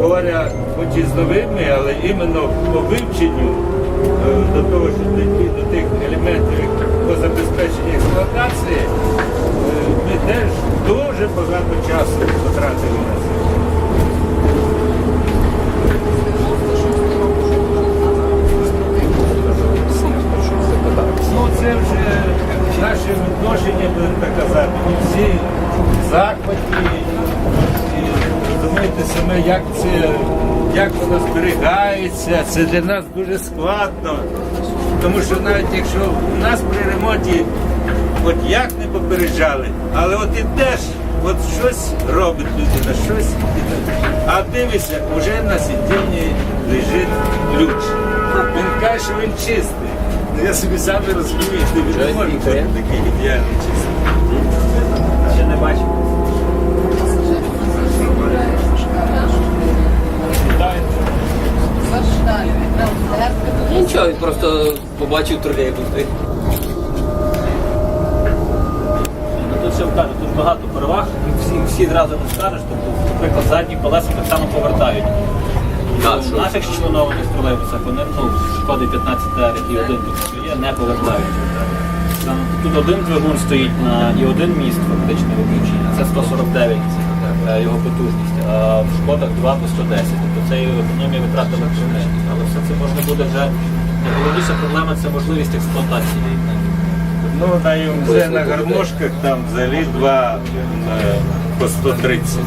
говоря, хоч і з новими, але іменно по вивченню е, до того, що дійти до тих елементів по забезпеченню експлуатації, е, ми теж дуже багато часу потратили на це. Ну це вже наше відношення, будемо так казати. Ми всі захваті. Розумієте саме, як це, як воно зберігається. Це для нас дуже складно. Тому що навіть якщо у нас при ремонті от як не попереджали, але от ідеш, от щось робить людина, щось іде. А дивишся, вже на сидінні лежить ключ. Він каже, що він чистий. Ну я собі сам не розумію, що він не може бути такий ідеальний чистий. Нічого, він просто побачив тролейбус. Ну, Тут все вкаже, тут багато переваг, і всі, всі одразу не скажеш. Тобто, наприклад, задні колеса так само повертають. Так, що? наших членованих тролейбусах вони ну, шкоди 15 р і один тут є, не повертають. Там, тут один двигун стоїть на і один міст фактично виключення. Це 149 е, його потужність, а в шкодах 2 по 110. Тобто це економія витрат електроенергії. Це можна буде вже. Найголовніша проблема це можливість експлуатації. Ну, на ЮМЗ на гармошках там взагалі два е, по 130,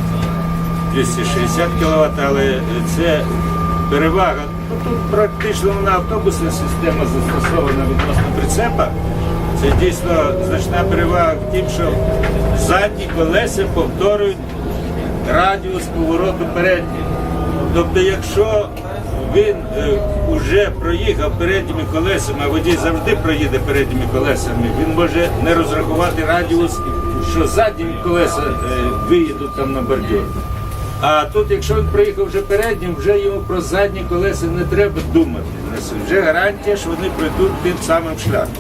260 кВт, але це перевага. Тут практично на автобусна система застосована відносно прицепа. Це дійсно значна перевага в тім, що задні колеса повторюють радіус повороту передніх. Тобто, якщо він вже проїхав передніми колесами, а водій завжди проїде передніми колесами, він може не розрахувати радіус, що задні колеса е, виїдуть там на бордюр. А тут, якщо він проїхав вже переднім, вже йому про задні колеса не треба думати. Вже гарантія, що вони пройдуть тим самим шляхом.